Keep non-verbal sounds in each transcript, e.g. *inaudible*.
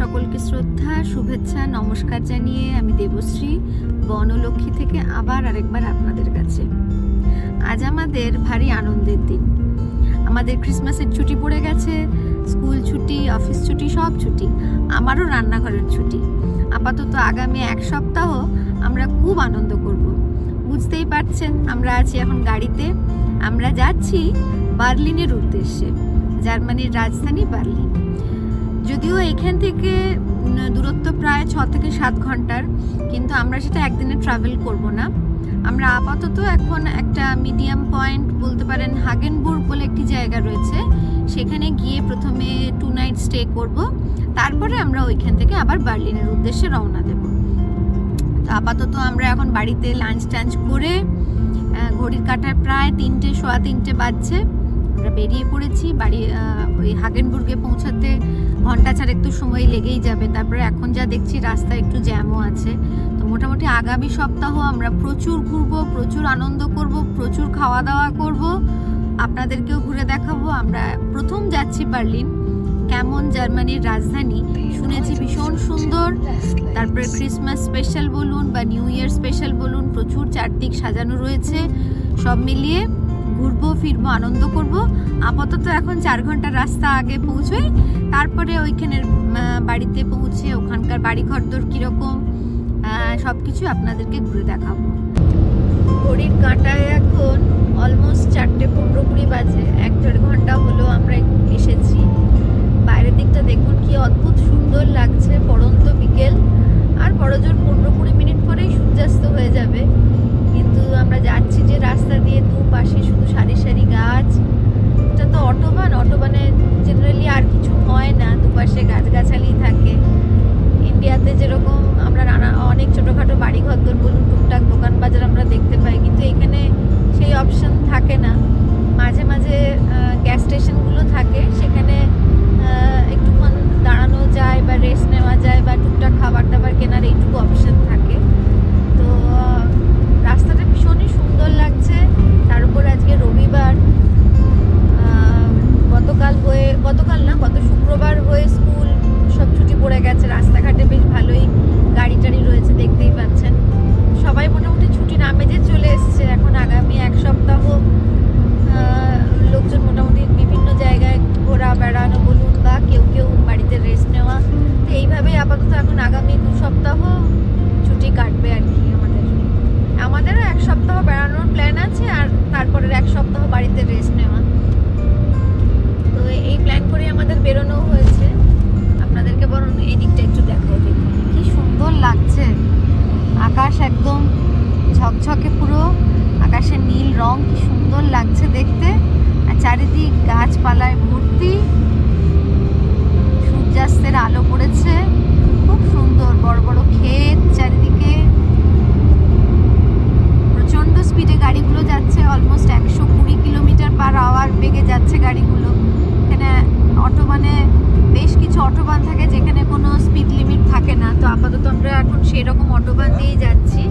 সকলকে শ্রদ্ধা, শুভেচ্ছা, নমস্কার জানিয়ে আমি দেবশ্রী, বনলক্ষ্মী থেকে আবার আরেকবার আপনাদের কাছে। আজ আমাদের ভারী আনন্দের দিন। আমাদের ক্রিসমাসের ছুটি পড়ে গেছে, স্কুল ছুটি, অফিস ছুটি, সব ছুটি, আমারও রান্নাঘরের ছুটি। আপাতত আগামী এক সপ্তাহ আমরা খুব আনন্দ করব। বুঝতেই পারছেন, আমরা আছি এখন গাড়িতে। আমরা যাচ্ছি বার্লিনের উদ্দেশ্যে, জার্মানির রাজধানী বার্লিন। যদিও এখান থেকে দূরত্ব প্রায় ছ থেকে সাত ঘণ্টার, কিন্তু আমরা সেটা একদিনে ট্রাভেল করব না। আমরা আপাতত এখন একটা মিডিয়াম পয়েন্ট বলতে পারেন হাগেনবুর্গ বলে একটি জায়গা রয়েছে। সেখানে গিয়ে প্রথমে টু নাইট স্টে করব। তারপরে আমরা ওইখান থেকে আবার বার্লিনের উদ্দেশ্যে রওনা দেব। তো আপাতত আমরা এখন বাড়িতে লাঞ্চ টাঞ্চ করে ঘড়ির কাঁটায় প্রায় তিনটে, সোয়া তিনটে বাজছে। আমরা বেরিয়ে পড়েছি, বাড়ি ওই হাগেনবুর্গে পৌঁছাতে ঘণ্টা চার একটু সময় লেগেই যাবে। তারপরে এখন যা দেখছি রাস্তা একটু জ্যামও আছে। তো মোটামুটি আগামী সপ্তাহ আমরা প্রচুর ঘুরবো, প্রচুর আনন্দ করব, প্রচুর খাওয়া দাওয়া করব। আপনাদেরকেও ঘুরে দেখাবো। আমরা প্রথম যাচ্ছি বার্লিন। কেমন জার্মানির রাজধানী? শুনেছি ভীষণ সুন্দর। তারপরে ক্রিসমাস স্পেশাল বলুন বা নিউ ইয়ার স্পেশাল বলুন, প্রচুর চারদিক সাজানো রয়েছে। সব মিলিয়ে ঘুরবো, ফিরবো, আনন্দ করব। আপাতত এখন চার ঘণ্টার রাস্তা আগে পৌঁছোই, তারপরে ওইখানের বাড়িতে পৌঁছে ওখানকার বাড়ি ঘরদোর কীরকম সব কিছু আপনাদেরকে ঘুরে দেখাবো। ঘড়ির কাঁটায় এখন অলমোস্ট চারটে পনেরো কুড়ি বাজে, এক দেড় ঘণ্টা হলো আমরা এসেছি। বাইরের দিকটা দেখুন কি অদ্ভুত সুন্দর লাগছে, পড়ন্ত বিকেল, আর বড়জোর পনেরো কুড়ি মিনিট পরেই সূর্যাস্ত হয়ে যাবে। কিন্তু আমরা যাচ্ছি যে রাস্তা দিয়ে দুপাশে শুধু সারি সারি গাছ। এটা তো অটোবান, অটোবানে জেনারেলি আর কিছু হয় না, দুপাশে গাছগাছালি থাকে। ইন্ডিয়াতে যেরকম আমরা নানা, অনেক ছোটোখাটো বাড়িঘর ঘরদোর বলুন টুকটাক দোকান বাজার আমরা দেখতে পাই, কিন্তু আছে আর তারপরের এক সপ্তাহ বাড়িতে রেস্ট নেওয়া। তো এই প্ল্যান করে আমাদের বেরোনো হয়েছে। আপনাদেরকে বরং এই দিকটা একটু দেখাই কি সুন্দর লাগছে। আকাশ একদম ঝকঝকে পুরো। আকাশে নীল রং, কি সুন্দর লাগছে দেখতে। আর চারিদিক গাছপালায় ভর্তি সূর্যাস্তের আলো পড়েছে। খুব সুন্দর বড় বড় ক্ষেত চারিদিকে। প্রচণ্ড স্পিডে গাড়িগুলো যাচ্ছে অলমোস্ট একশো কুড়ি কিলোমিটার পার আওয়ার বেগে যাচ্ছে গাড়িগুলো। এখানে অটোবানে বেশ কিছু অটোবান থাকে যেখানে কোনো স্পিড লিমিট থাকে না। তো আপাতত আমরা এখন সেরকম অটোবান দিয়েই যাচ্ছি।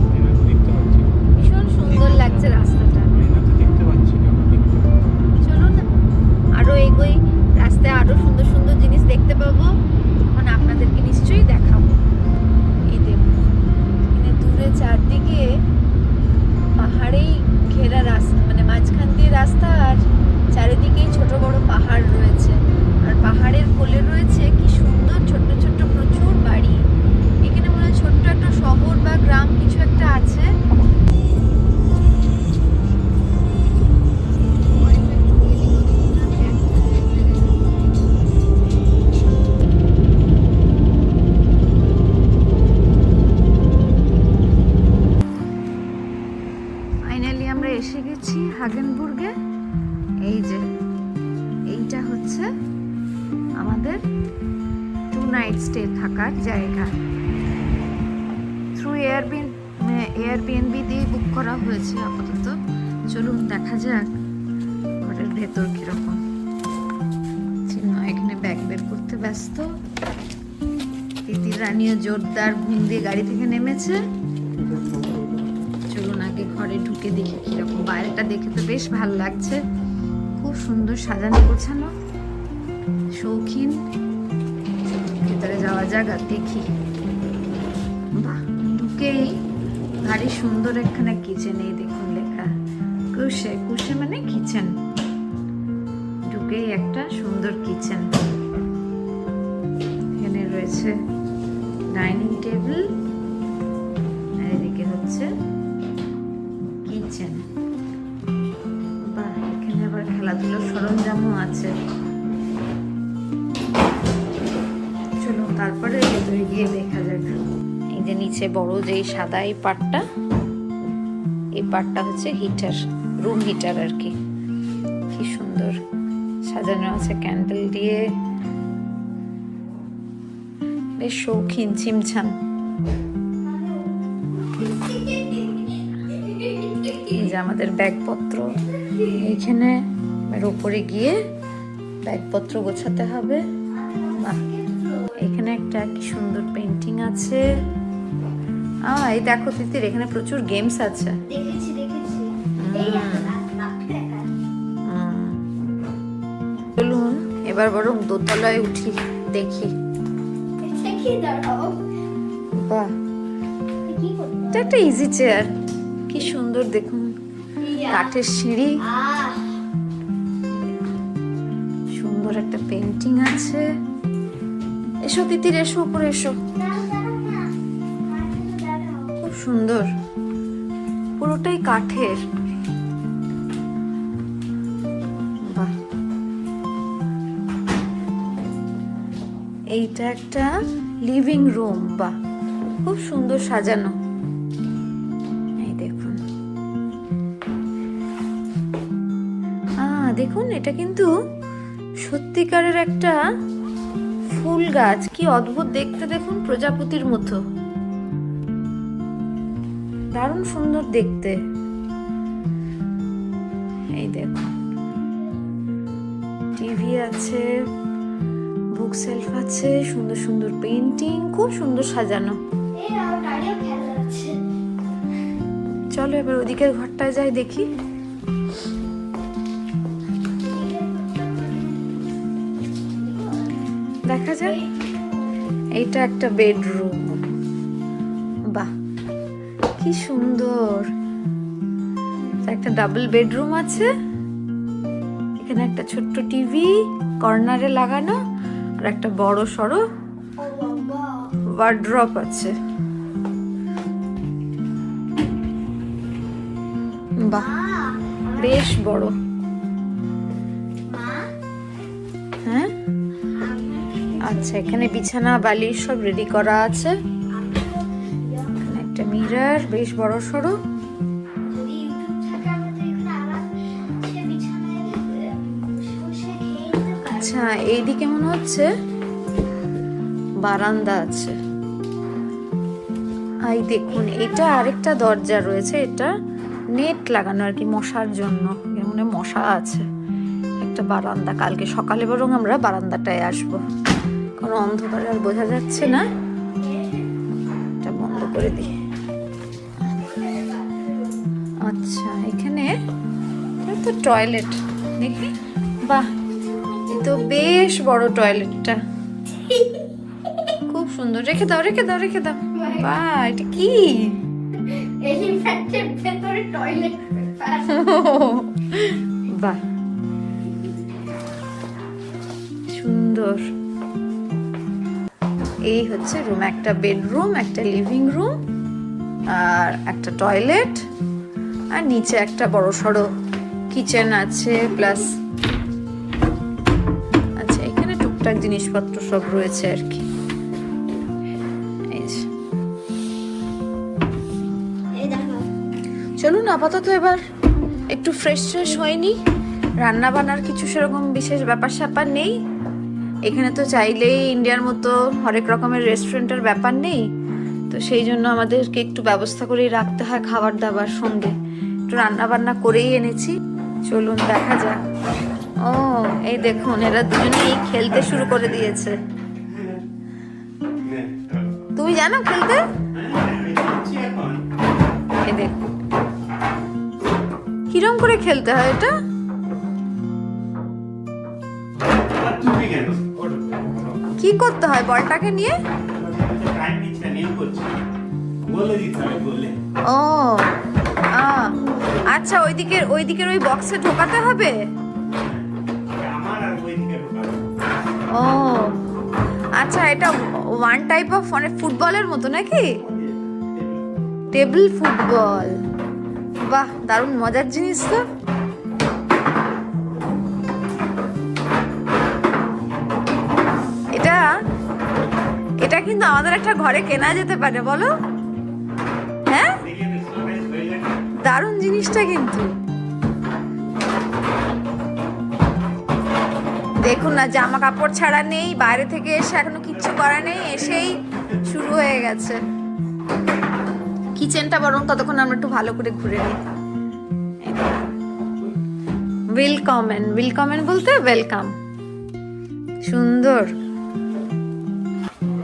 ভীষণ সুন্দর লাগছে রাস্তাটা। চলুন আরও এগোই। রাস্তায় আরও সুন্দর সুন্দর জিনিস দেখতে পাবো। তখন আপনাদেরকে নিশ্চয়ই দেখাবো। এই দেখুন দূরে চারদিকে পাহাড়েই ঘেরা রাস্তা মানে মাঝখান দিয়ে রাস্তা আর চারিদিকেই ছোট বড় পাহাড় রয়েছে। আর পাহাড়ের কোলে রয়েছে কি সুন্দর ছোট্ট ছোট্ট প্রচুর বাড়ি। এখানে মনে হয় ছোট্ট একটা শহর বা গ্রাম কিছু একটা আছে। ব্যস্ত। তিতির রানীও জোরদার ঘুম দিয়ে গাড়ি থেকে নেমেছে। চলুন আগে ঘরে ঢুকে দেখি কীরকম। বাইরেটা দেখে তো বেশ ভালো লাগছে। খুব সুন্দর সাজানো গোছানো। শৌখিন। ভেতরে যাওয়া জায়গা দেখি। বাহ, ঢুকেই ভারী সুন্দর একখানা কিচেন এই দেখুন লেখা। কুশে কুশে মানে কিচেন ঢুকেই একটা সুন্দর কিচেন রয়েছে ডাইনিং টেবিল আর এদিকে হচ্ছে কিচেন। বা এখানে আবার খেলাধুলোর সরঞ্জামও আছে। চলো তারপরে ভেতরে গিয়ে দেখা যাক। এই যে নিচে বড় যে সাদা এই পাটটা এই পাটটা হচ্ছে হিটার, রুম হিটার আর কি। কি সুন্দর সাজানো আছে, ক্যান্ডেল দিয়ে বেশ শৌখিন ছিমছাম যে আমাদের ব্যাগপত্র। এইখানে এর উপরে গিয়ে ব্যাগপত্র গোছাতে হবে। এখানে একটা কি সুন্দর পেন্টিং আছে। আ এই দেখো তিতির এখানে প্রচুর গেমস আছে। দেখেছি। চলুন এবার বরং দোতলায় উঠি দেখি। বাহ। এটা একটা ইজি চেয়ার কি সুন্দর দেখুন। কাঠের সিঁড়ি। সুন্দর একটা পেন্টিং আছে। এসো তিতির এসো উপরে এসো। খুব সুন্দর। পুরোটাই কাঠের। বাহ। এইটা একটা লিভিং রুম বা খুব সুন্দর সাজানো। এই দেখুন। দেখুন, এটা কিন্তু সত্যিকারের একটা ফুল গাছ। কি অদ্ভুত দেখতে, দেখুন, প্রজাপতির মতো। দারুণ সুন্দর দেখতে। এই দেখুন। টিভি আছে। বুক সেলফ আছে সুন্দর সুন্দর পেন্টিং খুব সুন্দর সাজানো। চলো এবার ওদিকের ঘরটায় যাই দেখি। দেখা যায় এইটা একটা বেডরুম বাহ কি সুন্দর। একটা ডাবল বেডরুম আছে। এখানে একটা ছোট্ট টিভি কর্নারে লাগানো। আর একটা বড় সড়ো ওয়ার্ড্রপ আছে। বাহ, বেশ বড়। হ্যাঁ? আচ্ছা এখানে বিছানা, বালিশ সব রেডি করা আছে। এখানে একটা মিরার বেশ বড় সড়ো। আচ্ছা এইদিকে মনে হচ্ছে বারান্দা আছে। এই দেখুন, এটা আরেকটা দরজা রয়েছে, এটা নেট লাগানো আর কি মশার জন্য। মনে মশা আছে, একটা বারান্দা। কালকে সকালে বরং আমরা বারান্দাটায় আসব। কারণ অন্ধকারে আর বোঝা যাচ্ছে না। এটা বন্ধ করে দিই। আচ্ছা এখানে তো টয়লেট দেখি। বাহ তো বেশ বড় টয়লেটটা খুব সুন্দর। রেখে দাও রেখে দাও রেখে দাও। বাহ এটা কি? *laughs* বাহ। সুন্দর। এই হচ্ছে রুম একটা বেডরুম একটা লিভিং রুম আর একটা টয়লেট আর নিচে একটা বড় সড়ো কিচেন আছে প্লাস টুকটাক জিনিসপত্র সব রয়েছে আর কি। চলুন আপাতত এবার একটু ফ্রেশ ফ্রেশ হয়নি রান্না বান্নার কিছু সেরকম বিশেষ ব্যাপার স্যাপার নেই। এখানে তো চাইলেই ইন্ডিয়ার মতো হরেক রকমের রেস্টুরেন্টের ব্যাপার নেই। তো সেই জন্য আমাদেরকে একটু ব্যবস্থা করেই রাখতে হয় খাবার দাবার সঙ্গে। একটু রান্না বান্না করেই এনেছি। চলুন দেখা যাক। ও, এই দেখুন, এরা দুজনেই খেলতে শুরু করে দিয়েছে। তুমি জানো খেলতে? এই কিরম করে খেলতে হয় এটা? কি করতে হয় বলটাকে নিয়ে? ও আচ্ছা ওইদিকে ওইদিকের ওই বক্সে ঢোকাতে হবে? ও। আচ্ছা এটা ওয়ান টাইপ অফ মানে ফুটবলের মতো নাকি? টেবিল ফুটবল বাহ, দারুণ, মজার জিনিস তো। এটা এটা কিন্তু আমাদের একটা ঘরে কেনা যেতে পারে, বলো। হ্যাঁ? দারুণ জিনিসটা কিন্তু। দেখুন না জামা কাপড় ছাড়া নেই, বাইরে থেকে এসে এখনও কিচ্ছু করা নেই, এসেই শুরু হয়ে গেছে। কিচেনটা বরং ততক্ষণ আমরা একটু ভালো করে ঘুরে নিই। ওয়েলকামেন ওয়েলকামেন বলতে ওয়েলকাম সুন্দর।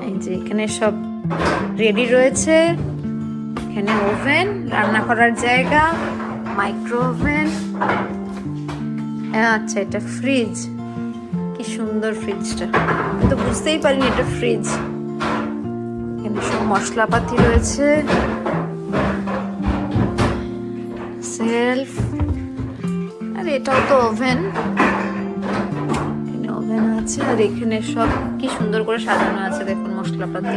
এই যে এখানে সব রেডি রয়েছে। এখানে ওভেন রান্না করার জায়গা মাইক্রো ওভেন আচ্ছা এটা ফ্রিজ সুন্দর ফ্রিজটা তো বুঝতেই পারিনি এটা ফ্রিজ এখানে সব মশলাপাতি রয়েছে। সেলফ আর এটাও তো ওভেন এখানে ওভেন আছে, আর এখানে সব কি সুন্দর করে সাজানো আছে, দেখুন মশলাপাতি।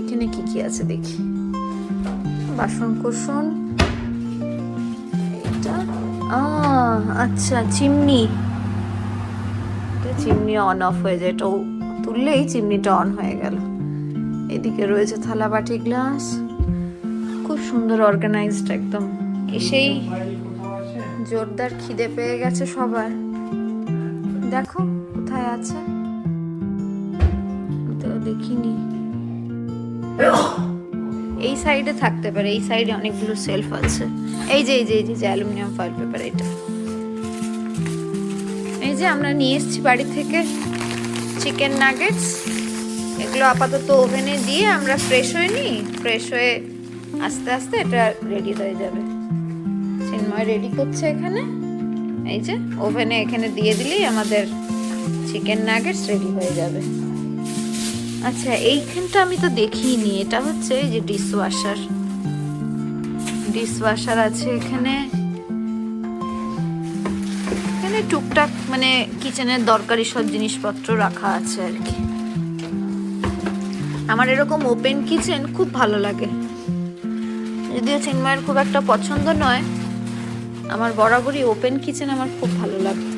এখানে কি কি আছে দেখি। বাসন কোসন এটা আচ্ছা চিমনি। চিমনি অন অফ হয়ে যায়, এটা তুললেই চিমনিটা অন হয়ে গেল। এদিকে রয়েছে থালা বাটি গ্লাস খুব সুন্দর অর্গানাইজড একদম। এসেই জোরদার খিদে পেয়ে গেছে সবার। দেখো, কোথায় আছে? তো দেখিনি। এই সাইডে থাকতে পারে, এই সাইডে অনেকগুলো সেলফ আছে। এই যে এই যে, এই যে- অ্যালুমিনিয়াম ফয়েল পেপার এটা। এই যে আমরা নিয়ে এসেছি বাড়ি থেকে চিকেন নাগেটস এগুলো আপাতত ওভেনে দিয়ে আমরা ফ্রেশ হয়ে নিই। ফ্রেশ হয়ে আস্তে আস্তে এটা রেডি হয়ে যাবে। চিন্ময় রেডি করছে এখানে। এই যে ওভেনে এখানে দিয়ে দিলেই আমাদের চিকেন নাগেটস রেডি হয়ে যাবে। আচ্ছা এইখানটা আমি তো দেখিনি। এটা হচ্ছে যে ডিশ ওয়াশার ডিশ ওয়াশার আছে এখানে। এখানে টুকটাক মানে কিচেনের দরকারি সব জিনিসপত্র রাখা আছে আর কি। আমার এরকম ওপেন কিচেন খুব ভালো লাগে। যদিও চিন্ময়ের খুব একটা পছন্দ নয়, আমার বরাবরই ওপেন কিচেন আমার খুব ভালো লাগতো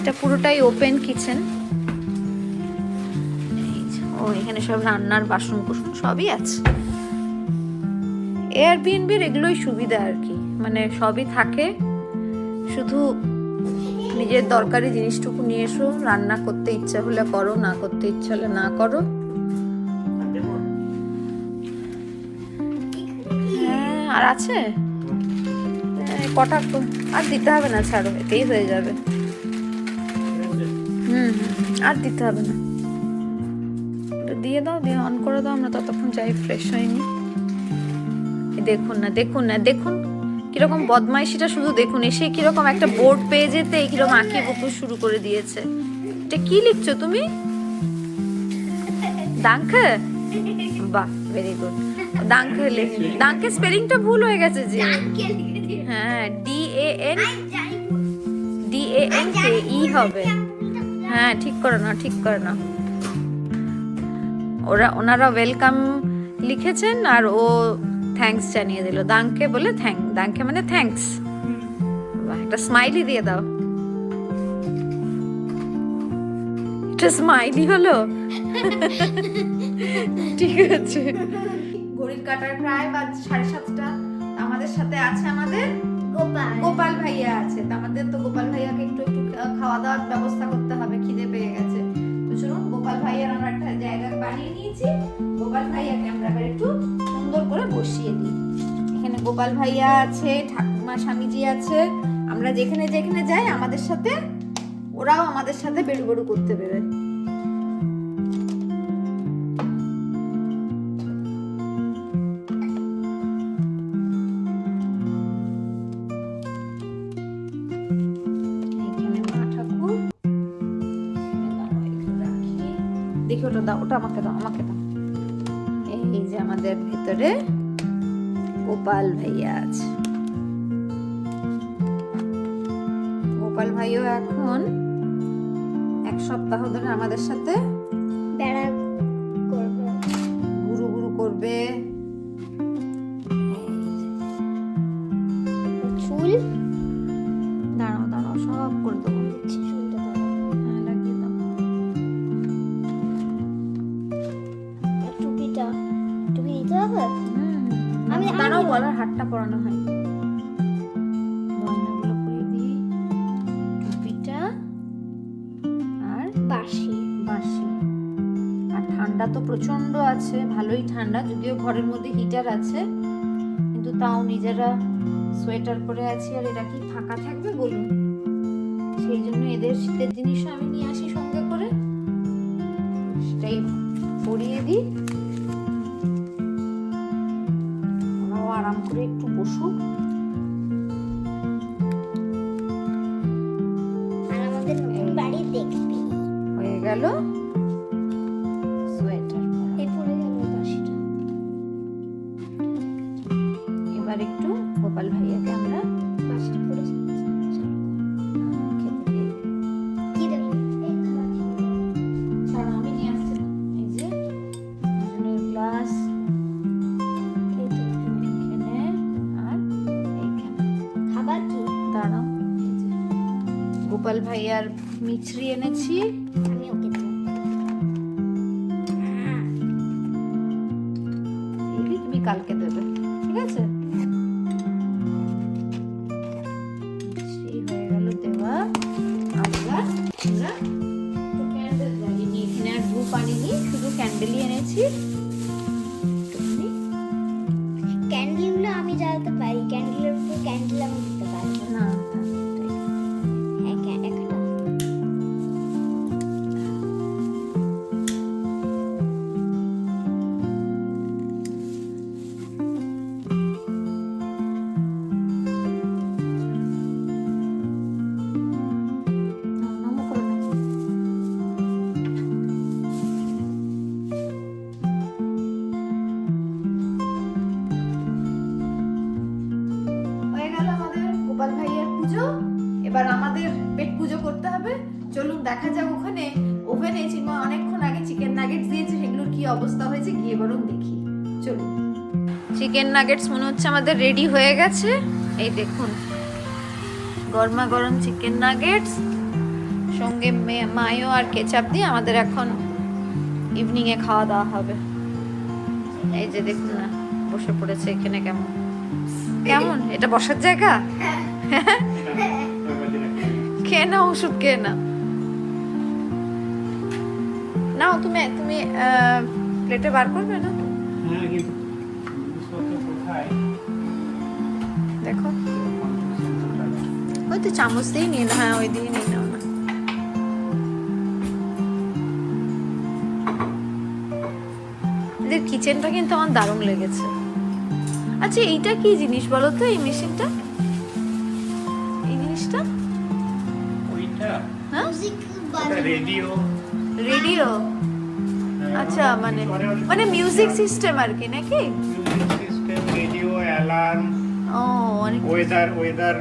এটা পুরোটাই ওপেন কিচেন এখানে সব রান্নার বাসন কুসন সবই আছে। এয়ারবিএনবির এগুলোই সুবিধা আর কি। মানে সবই থাকে। শুধু নিজের দরকারি জিনিসটুকু নিয়ে এসো। রান্না করতে ইচ্ছা হলে করো, না করতে ইচ্ছা হলে না করো। হ্যাঁ আর আছে? কটা আর দিতে হবে না, ছাড়ো। এতেই হয়ে যাবে। হুম। আর দিতে হবে না। দিয়ে দাও দিয়ে অন করে দাও আমরা ততক্ষণ যাই ফ্রেশ হয়নি। দেখুন না দেখুন না দেখুন কীরকম বদমাইশিটা শুধু দেখুন এসে কীরকম একটা বোর্ড পেয়ে যেতে কীরকম আঁকি বুকু শুরু করে দিয়েছে। এটা কি লিখছো তুমি? দাঙ্কে বাহ ভেরি গুড দাঙ্কে লেখে দাঙ্কে স্পেলিংটা ভুল হয়ে গেছে যে? হ্যাঁ D A N. D A N কে ই হবে। হ্যাঁ ঠিক করে নাও ঠিক করে নাও। ওরা ওনারা ওয়েলকাম লিখেছেন আর ও থ্যাঙ্কস জানিয়ে দিল। দাঙ্কে বলে থ্যাঙ্ক দাঙ্কে মানে থ্যাঙ্কস একটা স্মাইলি দিয়ে দাও। এটা স্মাইলি হলো? ঠিক আছে। ঘড়ির কাটার প্রায় বাজ সাড়ে সাতটা। আমাদের সাথে আছে আমাদের গোপাল। গোপাল ভাইয়া আছে। তা আমাদের তো গোপাল ভাইয়াকে একটু একটু খাওয়া দাওয়ার ব্যবস্থা করতে হবে খিদে পেয়ে গেছে। শুনুন, গোপাল ভাইয়ার আমরা একটা জায়গা বানিয়ে নিয়েছি। গোপাল ভাইয়াকে আমরা একটু সুন্দর করে বসিয়ে দিই। এখানে গোপাল ভাইয়া আছে, ঠাকুমা স্বামীজি আছে। আমরা যেখানে যেখানে যাই, আমাদের সাথে, ওরাও আমাদের সাথে বেড়ু বেড়ু করতে বেরোয়। দাও, ওটা আমাকে দাও আমাকে দাও। এই যে আমাদের ভেতরে গোপাল ভাইয়া আছে। গোপাল ভাইও এখন এক সপ্তাহ ধরে আমাদের সাথে গলার হাটটা পরানো হয়। গয়নাগুলো পরিয়ে দিই। টুপিটা আর বাসি আর ঠান্ডা তো প্রচণ্ড আছে ভালোই ঠান্ডা যদিও ঘরের মধ্যে হিটার আছে কিন্তু তাও নিজেরা সোয়েটার পরে আছি আর এরা কি ফাঁকা থাকবে বলুন? সেই জন্য এদের শীতের জিনিসও আমি আর এইখানে। খাবার কি? দাঁড়াও এই যে। গোপাল ভাইয়ার মিছরি এনেছি। এবার আমাদের পেট পুজো করতে হবে। চলুন দেখা যাক ওখানে। ওভেনে চিমা অনেকক্ষণ আগে চিকেন নাগেটস দিয়েছে সেগুলোর কি অবস্থা হয়েছে গিয়ে বরং দেখি। চলুন। চিকেন নাগেটস মনে হচ্ছে আমাদের রেডি হয়ে গেছে। এই দেখুন গরমা গরম চিকেন নাগেটস সঙ্গে মায়ো আর কেচাপ দিয়ে আমাদের এখন ইভিনিং এ খাওয়া দাওয়া হবে। এই যে দেখুন না বসে পড়েছে এখানে কেমন? কেমন? এটা বসার জায়গা? *laughs* খেয়ে নাও ওষুধ খেয়ে নাও নাও তুমি তুমি প্লেটে বার করবে না? হ্যাঁ দেখো। ওই তো চামচ দিয়ে নিয়ে নাও হ্যাঁ ওই দিয়ে নিয়ে নাও না। এদের কিচেনটা কিন্তু আমার দারুণ লেগেছে। আচ্ছা এইটা কি জিনিস বলো তো এই মেশিনটা রেডিও রেডিও আচ্ছা মানে মানে মিউজিক সিস্টেম আর কি নাকি? মিউজিক সিস্টেম রেডিও অ্যালার্ম ও ওয়েদার ওয়েদার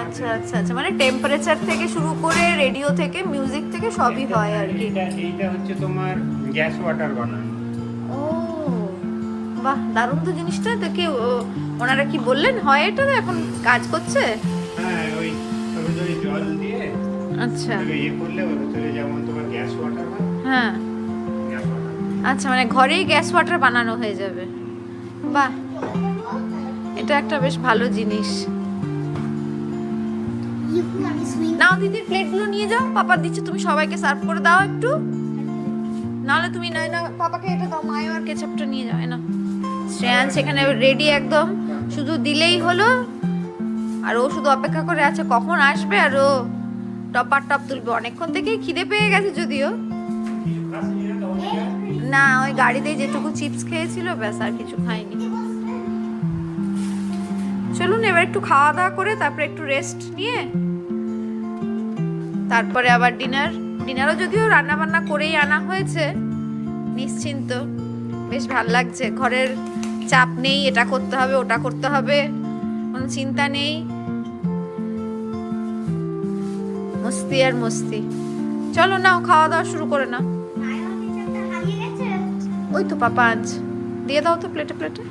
আচ্ছা আচ্ছা আচ্ছা মানে টেম্পারেচার থেকে শুরু করে রেডিও থেকে মিউজিক থেকে সবই হয় আর কি। এইটা হচ্ছে তোমার গ্যাস ওয়াটার বানানো। ও বাহ দারুণ তো জিনিসটা। তো কি ওনারা কি বললেন হয় এটা এখন কাজ করছে? হ্যাঁ ওই জল দিয়ে আচ্ছা। ইয়ে করলে ওর ভিতরে যেমন তোমার গ্যাস ওয়াটার হয় হ্যাঁ। আচ্ছা মানে ঘরেই গ্যাস ওয়াটার বানানো হয়ে যাবে। বাহ। এটা একটা বেশ ভালো জিনিস। নাও দিদির প্লেটগুলো নিয়ে যাও। পাপা দিচ্ছে তুমি সবাইকে সার্ভ করে দাও একটু। নাহলে তুমি নয় না পাপাকে এটা দাও মায়ো আর কেচাপটা নিয়ে যাও না শ্রেয়ান সেখানে রেডি একদম। শুধু দিলেই হলো। আর ও শুধু অপেক্ষা করে আছে কখন আসবে আর ও টপার টপ তুলবে। অনেকক্ষণ থেকেই খিদে পেয়ে গেছে যদিও? না, ওই গাড়িতে যেটুকু চিপস খেয়েছিল, ব্যাস, আর কিছু খাইনি। চলুন, এবার একটু খাওয়া দাওয়া করে, তারপরে একটু রেস্ট নিয়ে, তারপরে আবার ডিনার ডিনারও যদিও রান্না বান্না করেই আনা হয়েছে, নিশ্চিন্ত। বেশ ভালো লাগছে। ঘরের চাপ নেই, এটা করতে হবে, ওটা করতে হবে, কোনো চিন্তা নেই। মস্তি আর মস্তি। চলো নাও, খাওয়া দাওয়া শুরু করে গেছে ওই তো পাপা আজ দিয়ে দাও তো প্লেটে প্লেটে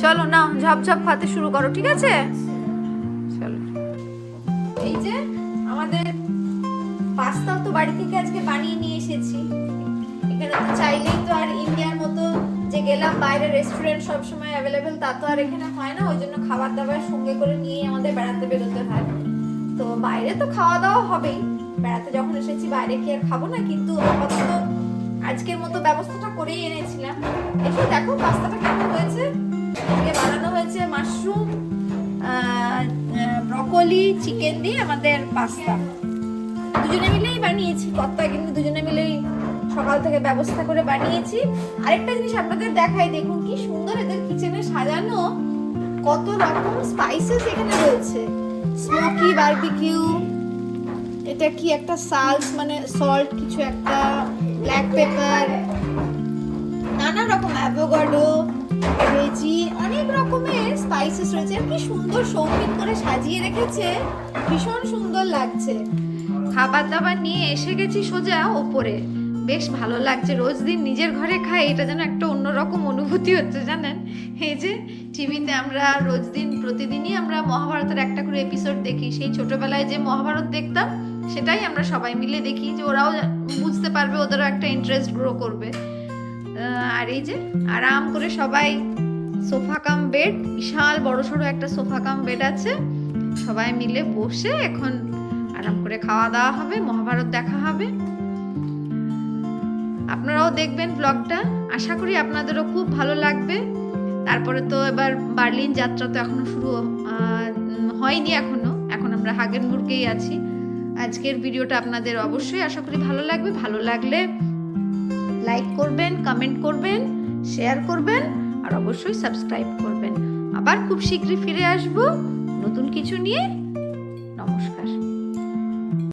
চলো নাও ঝপ ঝপ খাতে শুরু করো, ঠিক আছে? চলো। এই যে আমাদের পাস্তাও তো বাড়ি থেকে আজকে বানিয়ে নিয়ে এসেছি। এখানে তো চাইলেই তো আর ইন্ডিয়ার মতো যে গেলাম, বাইরে রেস্টুরেন্ট সব সময় অ্যাভেলেবেল তা তো আর এখানে হয় না, ওই জন্য খাবার দাবার সঙ্গে করে নিয়েই আমাদের বেড়াতে বেরোতে হয়। তো বাইরে তো খাওয়া দাওয়া হবেই, বেড়াতে যখন এসেছি বাইরে কি আর খাব না, কিন্তু আপাতত আজকের মতো ব্যবস্থাটা করেই এনেছিলাম। এসে দেখো পাস্তাটা কেমন হয়েছে, আজকে বানানো হয়েছে মাশরুম ব্রকলি চিকেন দিয়ে আমাদের পাস্তা। দুজনে মিলেই বানিয়েছি, কর্তা কিন্তু দুজনে মিলেই সকাল থেকে ব্যবস্থা করে বানিয়েছি। আরেকটা জিনিস আপনাদের দেখাই, দেখুন কি সুন্দর এদের কিচেনে সাজানো কত রকম স্পাইসেস এখানে রয়েছে। স্মোকি বারবিকিউ এটা কি একটা সালস মানে সল্ট কিছু একটা ব্ল্যাক পেপার নানা রকম অ্যাভোগাডো ভেজি অনেক রকমের স্পাইসেস রয়েছে। কি সুন্দর সৌমিক করে সাজিয়ে রেখেছে। ভীষণ সুন্দর লাগছে। খাবার দাবার নিয়ে এসে গেছি সোজা ওপরে। বেশ ভালো লাগছে। রোজ দিন নিজের ঘরে খাই, এটা যেন একটা অন্যরকম অনুভূতি হচ্ছে, জানেন? এই যে টিভিতে আমরা রোজ দিন, প্রতিদিনই আমরা মহাভারতের একটা করে এপিসোড দেখি। সেই ছোটবেলায় যে মহাভারত দেখতাম, সেটাই আমরা সবাই মিলে দেখি যে ওরাও বুঝতে পারবে ওদেরও একটা ইন্টারেস্ট গ্রো করবে। আর এই যে আরাম করে সবাই সোফা কাম বেড, বিশাল বড় সড়ো একটা সোফা কাম বেড আছে। সবাই মিলে বসে এখন আরাম করে খাওয়া দাওয়া হবে, মহাভারত দেখা হবে। আপনারাও দেখবেন ব্লগটা। আশা করি আপনাদেরও খুব ভালো লাগবে। তারপরে তো এবার বার্লিন যাত্রা তো এখনও শুরু হয়নি এখনও। এখন আমরা হাগেনবুর্গেই আছি। আজকের ভিডিওটা আপনাদের অবশ্যই আশা করি ভালো লাগবে। ভালো লাগলে লাইক করবেন কমেন্ট করবেন শেয়ার করবেন, আর অবশ্যই সাবস্ক্রাইব করবেন। আবার খুব শীঘ্রই ফিরে আসব নতুন কিছু নিয়ে।